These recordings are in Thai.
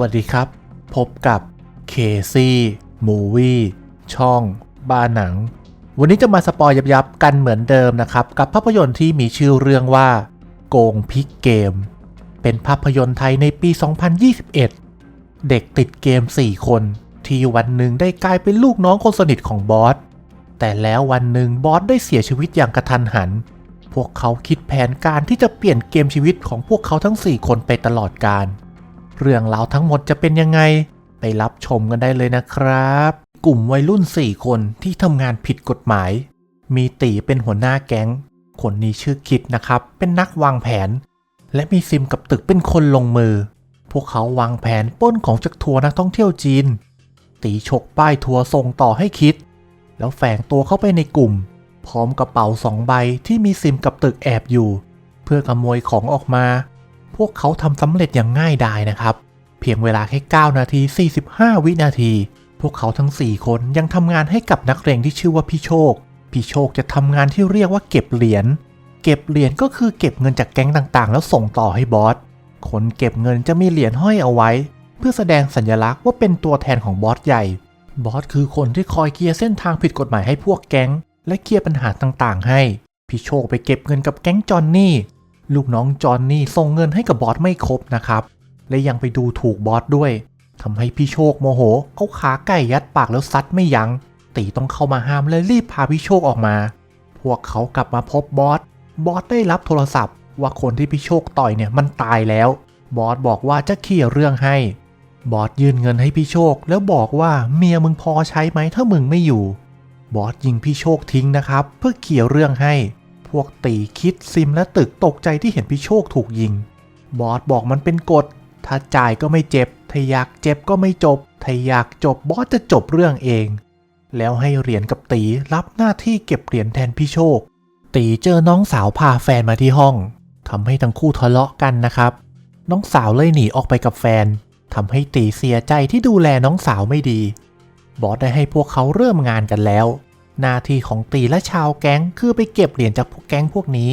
วัสดีครับ พบกับเคซี่มูวี่ช่องบ้านหนัง วันนี้จะมาสปอยยับๆกันเหมือนเดิมนะครับ กับภาพยนตร์ที่มีชื่อเรื่องว่า โกงพิกเกม เป็นภาพยนตร์ไทยในปี 2021 เด็กติดเกม 4 คน ที่วันหนึ่งได้กลายเป็นลูกน้องคนสนิทของบอส แต่แล้ววันหนึ่งบอสได้เสียชีวิตอย่างกระทันหัน พวกเขาคิดแผนการที่จะเปลี่ยนเกมชีวิตของพวกเขาทั้ง 4 คนไปตลอดกาล เรื่องราวทั้งหมดจะเป็นยังไง ไปรับชมกันได้เลยนะครับ กลุ่มวัยรุ่น 4 คนที่ทำงานผิดกฎหมาย มีตีเป็นหัวหน้าแก๊ง คนนี้ชื่อคิดนะครับ เป็นนักวางแผน และมีซิมกับตึกเป็นคนลงมือ พวกเขาวางแผนปล้นของจากทัวร์นักท่องเที่ยวจีน ตีฉกป้ายทัวร์ส่งต่อให้คิด แล้วแฝงตัวเข้าไปในกลุ่ม พร้อมกระเป๋าสองใบที่มีซิมกับตึกแอบอยู่ เพื่อขโมยของออกมา พวกเขาทำสำเร็จอย่างง่ายดายนะครับ เพียงเวลาแค่ 9 นาที 45 วินาที พวกเขาทั้ง 4 คนยังทำงานให้กับนักเรียนที่ชื่อว่าพี่โชค พี่โชคจะทำงานที่เรียกว่าเก็บเหรียญ เก็บเหรียญก็คือเก็บเงินจากแก๊งต่างๆ แล้วส่งต่อให้บอส คนเก็บเงินจะมีเหรียญห้อยเอาไว้ เพื่อแสดงสัญลักษณ์ว่าเป็นตัวแทนของบอสใหญ่ บอสคือคนที่คอยเคลียร์เส้นทางผิดกฎหมายให้พวกแก๊ง และเคลียร์ปัญหาต่างๆ ให้ พี่โชคไปเก็บเงินกับแก๊งจอนนี่ ลูกน้องจอนนี่ส่งเงินให้กับบอสไม่ครบนะครับ และยังไปดูถูกบอสด้วยทำให้พี่โชคโมโห เอาขาไก่ยัดปากแล้วซัดไม่ยัง้งตีต้องเข้ามาห้ามเลยรีบพาพี่โชคออกมา พวกเขากลับมาพบบอส บอสได้รับโทรศัพท์ ว่าคนที่พี่โชคต่อยเนี่ยมันตายแล้ว บอสบอกว่าจะเคลียร์เรื่องให้ บอสยื่นเงินให้พี่โชค แล้วบอกว่าเมียมึงพอใช้ไหมถ้ามึงไม่อยู่ บอสยิงพี่โชคทิ้งนะครับ เพื่อเคลียร์เรื่องให้ พวกตีคิดซิมและตึกตกใจที่เห็นพี่โชคถูกยิง บอสบอกมันเป็นกฎ ถ้าจ่ายก็ไม่เจ็บ ถ้าอยากเจ็บก็ไม่จบ ถ้าอยากจบบอสจะจบเรื่องเอง แล้วให้เหรียญกับตีรับหน้าที่เก็บเหรียญแทนพี่โชค ตีเจอน้องสาวพาแฟนมาที่ห้องทำให้ทั้งคู่ทะเลาะกันนะครับ น้องสาวเลยหนีออกไปกับแฟนทำให้ตีเสียใจที่ดูแลน้องสาวไม่ดี บอสได้ให้พวกเขาเริ่มงานกันแล้ว หน้าที่ของตีและชาวแก๊งคือไปเก็บเหรียญจากพวกแก๊งพวกนี้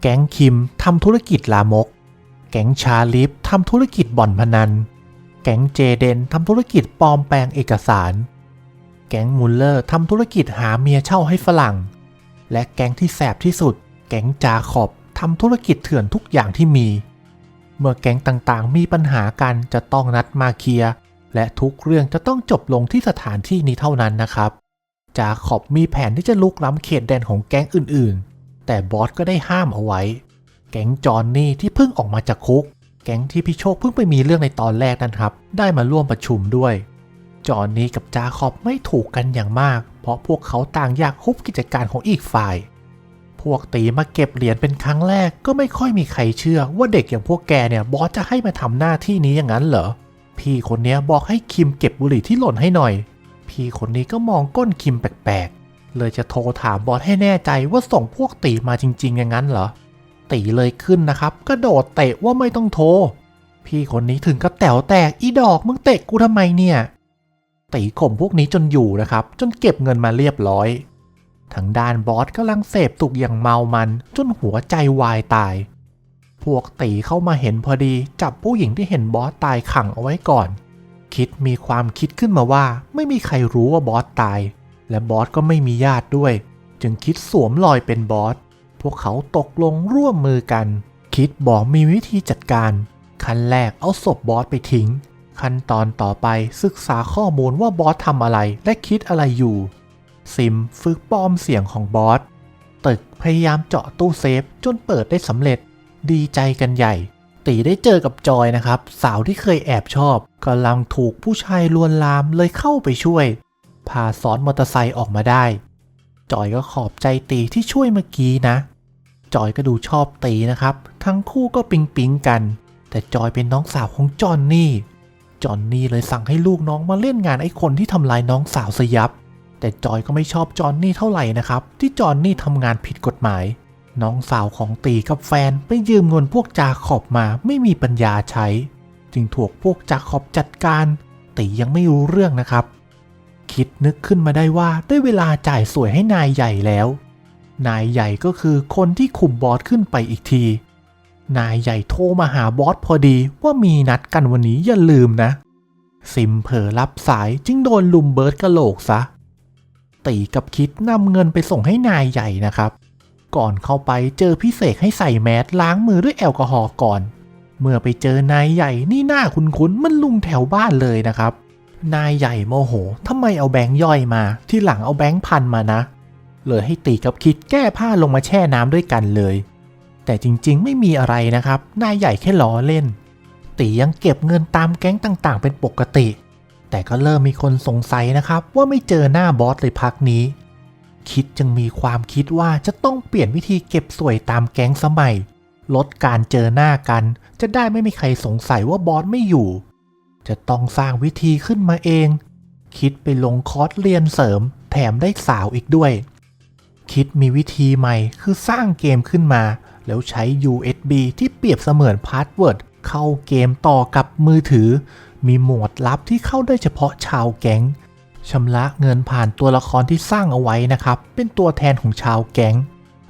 แก๊งคิมทำธุรกิจลามก แก๊งชาลิฟทำธุรกิจบ่อนพนัน แก๊งเจเดนทำธุรกิจปลอมแปลงเอกสาร แก๊งมุลเลอร์ทำธุรกิจหาเมียเช่าให้ฝรั่ง และแก๊งที่แสบที่สุด แก๊งจาขอบทำธุรกิจเถื่อนทุกอย่างที่มี เมื่อแก๊งต่างๆ มีปัญหากันจะต้องนัดมาเคลียร์และทุกเรื่องจะต้องจบลงที่สถานที่นี้เท่านั้นนะครับ จาขอบมีแผนที่จะลุกล้ำเขตแดนของแก๊งอื่นๆ แต่บอสก็ได้ห้ามเอาไว้ แก๊งจอนนี่ที่เพิ่งออกมาจากคุก แก๊งที่พี่โชคเพิ่งไปมีเรื่องในตอนแรกนั้นครับ ได้มาร่วมประชุมด้วย จอนนี่กับจาขอบไม่ถูกกันอย่างมาก เพราะพวกเขาต่างอยากคุบกิจการของอีกฝ่าย พวกตีมาเก็บเหรียญเป็นครั้งแรกก็ไม่ค่อยมีใครเชื่อว่าเด็กอย่างพวกแกเนี่ยบอสจะให้มาทำหน้าที่นี้อย่างนั้นเหรอพี่คนนี้บอกให้คิมเก็บบุหรี่ที่หล่นให้หน่อย พี่คนนี้ก็มองก้นคิมแปลกๆ เลยจะโทรถามบอสให้แน่ใจว่าส่งพวกตีมาจริง ๆ อย่างนั้นเหรอ ตีเลยขึ้นนะครับ กระโดดเตะว่าไม่ต้องโทร พี่คนนี้ถึงกับแต๋วแตกอีดอกมึงเตะกูทำไมเนี่ย ตีข่มพวกนี้จนอยู่นะครับ จนเก็บเงินมาเรียบร้อยทางด้านบอสกำลังเสพตุกอย่างเมามันจนหัวใจวายตาย พวกตีเข้ามาเห็นพอดีจับผู้หญิงที่เห็นบอสตายขังเอาไว้ก่อน คิดมีความคิดขึ้นมาว่า ไม่มีใครรู้ว่าบอสตาย และบอสก็ไม่มีญาติด้วย จึงคิดสวมรอยเป็นบอส พวกเขาตกลงร่วมมือกัน คิดบอกมีวิธีจัดการ ขั้นแรกเอาศพบอสไปทิ้ง ขั้นตอนต่อไปศึกษาข้อมูลว่าบอสทำอะไรและคิดอะไรอยู่ ซิมฝึกปลอมเสียงของบอสตึกพยายามเจาะตู้เซฟจนเปิดได้สำเร็จ ดีใจกันใหญ่ ตีได้เจอกับจอยนะครับ สาวที่เคยแอบชอบกำลังถูกผู้ชายลวนลามเลยเข้าไปช่วย พาซ้อนมอเตอร์ไซค์ออกมาได้ จอยก็ขอบใจตีที่ช่วยเมื่อกี้นะ จอยก็ดูชอบตีนะครับ ทั้งคู่ก็ปิงปิงกัน แต่จอยเป็นน้องสาวของจอนนี่ จอนนี่เลยสั่งให้ลูกน้องมาเล่นงานไอ้คนที่ทำลายน้องสาวสยับ แต่จอยก็ไม่ชอบจอนนี่เท่าไหร่นะครับ ที่จอนนี่ทำงานผิดกฎหมาย น้องสาวของตีกับแฟนไปยืมเงินพวกจาขอบมาไม่มีปัญญาใช้ จึงถูกพวกจาขอบจัดการ ตียังไม่รู้เรื่องนะครับ คิดนึกขึ้นมาได้ว่าได้เวลาจ่ายสวยให้นายใหญ่แล้ว นายใหญ่ก็คือคนที่คุมบอสขึ้นไปอีกที นายใหญ่โทรมาหาบอสพอดีว่ามีนัดกันวันนี้อย่าลืมนะ ซิมเผลอรับสายจึงโดนลุมเบิร์ดกระโหลกซะตีกับคิดนำเงินไปส่งให้นายใหญ่นะครับ ก่อนเข้าไปเจอพี่เสกให้ใส่แมสล้างมือด้วยแอลกอฮอล์ก่อน เมื่อไปเจอนายใหญ่นี่หน้าคุ้นๆมันลุงแถวบ้านเลยนะครับ นายใหญ่โมโหทำไมเอาแบงค์ย่อยมา ที่หลังเอาแบงค์พันมานะ เลยให้ตีกับคิดแก้ผ้าลงมาแช่น้ำด้วยกันเลย แต่จริงๆไม่มีอะไรนะครับ นายใหญ่แค่ล้อเล่น ตียังเก็บเงินตามแก๊งต่างๆ เป็นปกติ แต่ก็เริ่มมีคนสงสัยนะครับ ว่าไม่เจอหน้าบอสเลยพักนี้ คิดจึงมีความคิดว่าจะต้องเปลี่ยนวิธีเก็บสวยตามแก๊งสมัย ลดการเจอหน้ากัน จะได้ไม่มีใครสงสัยว่าบอสไม่อยู่ จะต้องสร้างวิธีขึ้นมาเอง คิดไปลงคอร์สเรียนเสริม แถมได้สาวอีกด้วย คิดมีวิธีใหม่คือสร้างเกมขึ้นมา แล้วใช้ USB ที่เปรียบเสมือนพาสเวิร์ดเข้าเกมต่อกับมือถือ มีโหมดลับที่เข้าได้เฉพาะชาวแก๊ง ชำระเงินผ่านตัวละครที่สร้างเอาไว้นะครับ เป็นตัวแทนของชาวแก๊ง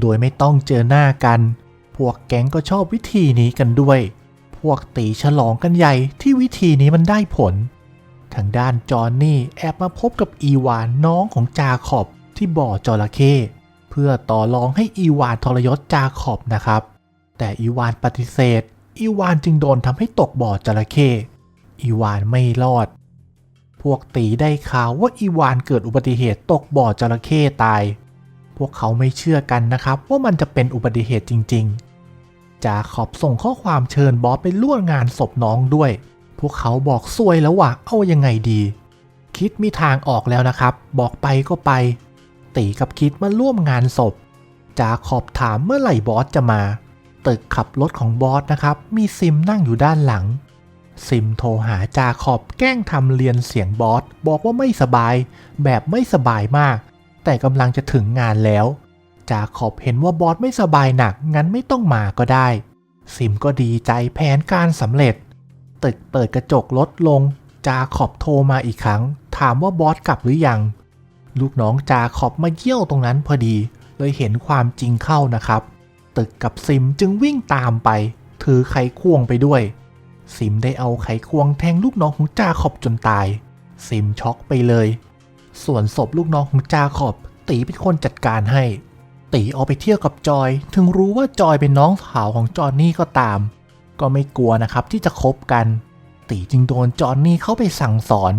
โดยไม่ต้องเจอหน้ากัน พวกแก๊งก็ชอบวิธีนี้กันด้วย พวกตีฉลองกันใหญ่ที่วิธีนี้มันได้ผล ทางด้านจอห์นนี่แอบมาพบกับอีวานน้องของจาขอบที่บ่อจระเข้เพื่อต่อรองให้อีวานทรยศจาขอบนะครับ แต่อีวานปฏิเสธ อีวานจึงโดนทำให้ตกบ่อจระเข้อีวานไม่รอด วกตีได้ข่าวว่าอีวานเกิดอุบัติเหตุตกบ่อจระเข้ตาย พวกเขาไม่เชื่อกันนะครับว่ามันจะเป็นอุบัติเหตุจริง ๆ จาขอบส่งข้อความเชิญบอสไปร่วมงานศพน้องด้วย พวกเขาบอกซวยแล้วว่าเอายังไงดี คิดมีทางออกแล้วนะครับ บอกไปก็ไป ตีกับคิดมาร่วมงานศพจาขอบถามเมื่อไหร่บอสจะมา ตึกขับรถของบอสนะครับ มีซิมนั่งอยู่ด้านหลัง ซิมโทรหาจาขอบแกล้งทำเรียนเสียงบอสบอกว่าไม่สบาย แบบไม่สบายมาก แต่กำลังจะถึงงานแล้ว จาขอบเห็นว่าบอสไม่สบายหนัก งั้นไม่ต้องมาก็ได้ ซิมก็ดีใจแผนการสำเร็จ ตึกเปิดกระจกลดลง จาขอบโทรมาอีกครั้ง ถามว่าบอสกลับหรือยัง ลูกน้องจาขอบมาเยี่ยวตรงนั้นพอดี เลยเห็นความจริงเข้านะครับ ตึกกับซิมจึงวิ่งตามไป ถือไขควงไปด้วย ซิมได้เอาไขควงแทงลูกน้องของจาขอบจนตาย ซิมช็อกไปเลย ส่วนศพลูกน้องของจาขอบ ตีเป็นคนจัดการให้ ตีออกไปเที่ยวกับจอย ถึงรู้ว่าจอยเป็นน้องสาวของจอนนี่ก็ตาม ก็ไม่กลัวนะครับที่จะคบกัน ตีจึงโดนจอนนี่เข้าไปสั่งสอน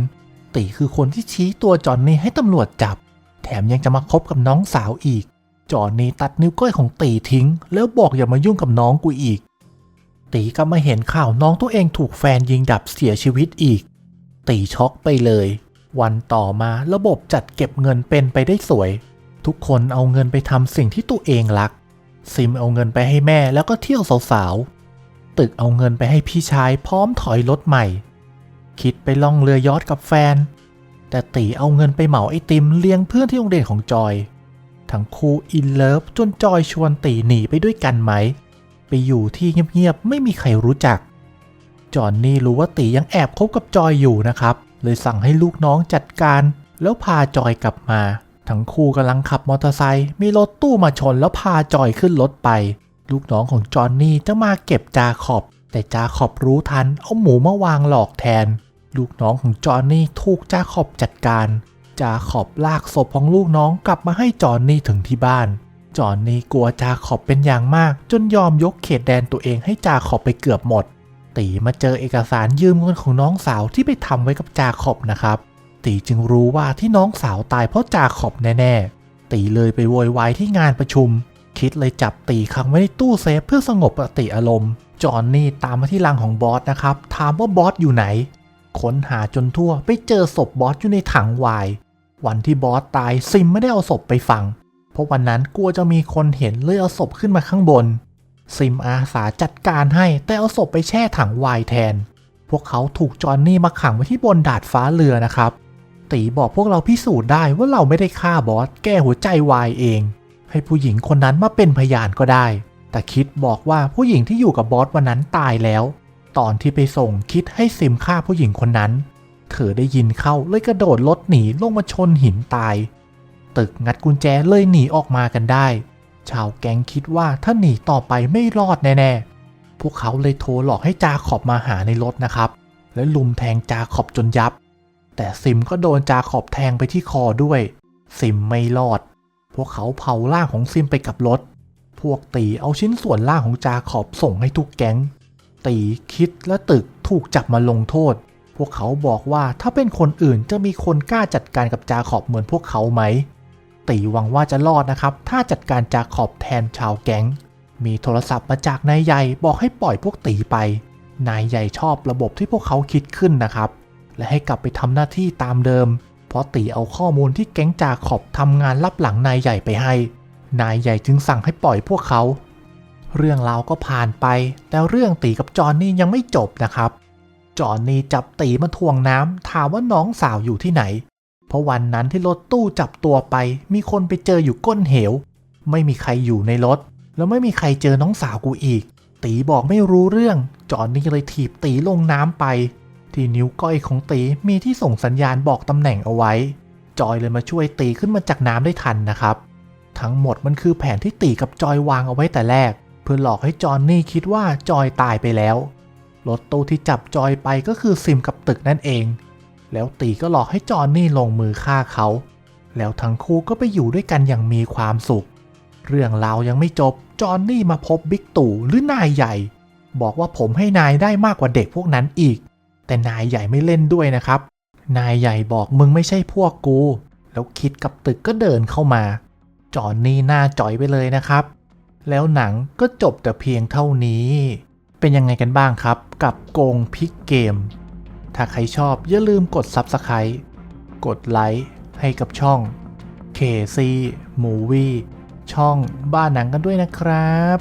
ตีคือคนที่ชี้ตัวจอนนี่ให้ตำรวจจับ แถมยังจะมาคบกับน้องสาวอีก จอนนี่ตัดนิ้วก้อยของตีทิ้ง แล้วบอกอย่ามายุ่งกับน้องกูอีก ตีก็มาเห็นข่าวน้องตัวเองถูกแฟนยิงดับเสียชีวิตอีก ตีช็อกไปเลย วันต่อมาระบบจัดเก็บเงินเป็นไปได้สวย ทุกคนเอาเงินไปทำสิ่งที่ตัวเองรัก ซิมเอาเงินไปให้แม่แล้วก็เที่ยวสาวๆ ตึกเอาเงินไปให้พี่ชายพร้อมถอยรถใหม่ คิดไปล่องเรือยอทกับแฟน แต่ตีเอาเงินไปเหมาไอติมเลี้ยงเพื่อนที่โรงเรียนของจอย ทั้งคู่อินเลิฟจนจอยชวนตีหนีไปด้วยกันไหม ไปอยู่ที่เงียบๆไม่มีใครรู้จัก จอนนี่รู้ว่าตียังแอบคบกับจอยอยู่นะครับ เลยสั่งให้ลูกน้องจัดการ แล้วพาจอยกลับมา ทั้งคู่กำลังขับมอเตอร์ไซค์มีรถตู้มาชนแล้วพาจอยขึ้นรถไป ลูกน้องของจอนนี่จะมาเก็บจาขอบ แต่จาขอบรู้ทันเอาหมูมาวางหลอกแทน ลูกน้องของจอนนี่ถูกจาขอบจัดการจาขอบลากศพของลูกน้องกลับมาให้จอนนี่ถึงที่บ้าน จอนนี่กลัวจาขอบเป็นอย่างมาก จนยอมยกเขตแดนตัวเองให้จาขอบไปเกือบหมด ตีมาเจอเอกสารยืมเงินของน้องสาวที่ไปทำไว้กับจาขอบนะครับ ตีจึงรู้ว่าที่น้องสาวตายเพราะจาขอบแน่ๆ ตีเลยไปโวยวายที่งานประชุม คิดเลยจับตีขังไว้ในตู้เซฟเพื่อสงบสติอารมณ์ จอนนี่ตามมาที่รังของบอสนะครับ ถามว่าบอสอยู่ไหน ค้นหาจนทั่วไปเจอศพบอสอยู่ในถังวน์วันที่บอสตายซิมไม่ได้เอาศพไปฝัง เพราะวันนั้นกลัวจะมีคนเห็นเลยเอาศพขึ้นมาข้างบน ซิมอาสาจัดการให้แต่เอาศพไปแช่ถังวน์แทน พวกเขาถูกจอนนี่มาขังไว้ที่บนดาดฟ้าเรือนะครับ ตีบอกพวกเราพิสูจน์ได้ว่าเราไม่ได้ฆ่าบอสแก้หัวใจวายเอง ให้ผู้หญิงคนนั้นมาเป็นพยานก็ได้ แต่คิดบอกว่าผู้หญิงที่อยู่กับบอสวันนั้นตายแล้ว ตอนที่ไปส่งคิดให้ซิมฆ่าผู้หญิงคนนั้น เธอได้ยินเข้าเลยกระโดดรถหนีลงมาชนหินตาย ตึกงัดกุญแจเลยหนีออกมากันได้ ชาวแก๊งคิดว่าถ้าหนีต่อไปไม่รอดแน่ๆ พวกเขาเลยโทรหลอกให้จาขอบมาหาในรถนะครับ และลุมแทงจาขอบจนยับ แต่ซิมก็โดนจาขอบแทงไปที่คอด้วย ซิมไม่รอด พวกเขาเผาร่างของซิมไปกับรถ พวกตีเอาชิ้นส่วนล่างของจาขอบส่งให้ทุกแก๊ง ตีคิดและตึกถูกจับมาลงโทษพวกเขาบอกว่าถ้าเป็นคนอื่นจะมีคนกล้าจัดการกับจาขอบเหมือนพวกเขาไหม ตีหวังว่าจะรอดนะครับ ถ้าจัดการจาขอบแทนชาวแก๊ง มีโทรศัพท์มาจากนายใหญ่บอกให้ปล่อยพวกตีไป นายใหญ่ชอบระบบที่พวกเขาคิดขึ้นนะครับ และให้กลับไปทำหน้าที่ตามเดิม เพราะตีเอาข้อมูลที่แก๊งจาขอบทำงานลับหลังนายใหญ่ไปให้ นายใหญ่จึงสั่งให้ปล่อยพวกเขา เรื่องราวก็ผ่านไป แต่เรื่องตีกับจอนนี่ยังไม่จบนะครับ จอนนี่จับตีมาทวงน้ำถามว่าน้องสาวอยู่ที่ไหน เพราะวันนั้นที่รถตู้จับตัวไป มีคนไปเจออยู่ก้นเหว ไม่มีใครอยู่ในรถ แล้วไม่มีใครเจอน้องสาวกูอีก ตีบอกไม่รู้เรื่อง จอนนี่เลยถีบตีลงน้ำไป ที่นิ้วก้อยของตีมีที่ส่งสัญญาณบอกตำแหน่งเอาไว้ จอยเลยมาช่วยตีขึ้นมาจากน้ำได้ทันนะครับ ทั้งหมดมันคือแผนที่ตีกับจอยวางเอาไว้แต่แรก เพื่อหลอกให้จอนนี่คิดว่าจอยตายไปแล้วรถตู้ที่จับจอยไปก็คือซิมกับตึกนั่นเอง แล้วตีก็หลอกให้จอนนี่ลงมือฆ่าเขา แล้วทั้งคู่ก็ไปอยู่ด้วยกันอย่างมีความสุข เรื่องราวยังไม่จบ จอนนี่มาพบบิ๊กตู่หรือนายใหญ่ บอกว่าผมให้นายได้มากกว่าเด็กพวกนั้นอีก แต่นายใหญ่ไม่เล่นด้วยนะครับ นายใหญ่บอกมึงไม่ใช่พวกกู แล้วคิดกับตึกก็เดินเข้ามา จอนนี่หน้าจ่อยไปเลยนะครับ แล้วหนังก็จบแต่เพียงเท่านี้ เป็นยังไงกันบ้างครับ กับโกงพิกเกม ถ้าใครชอบอย่าลืมกด Subscribe กดไลค์ให้กับช่อง KC Movie ช่องบ้านหนังกันด้วยนะครับ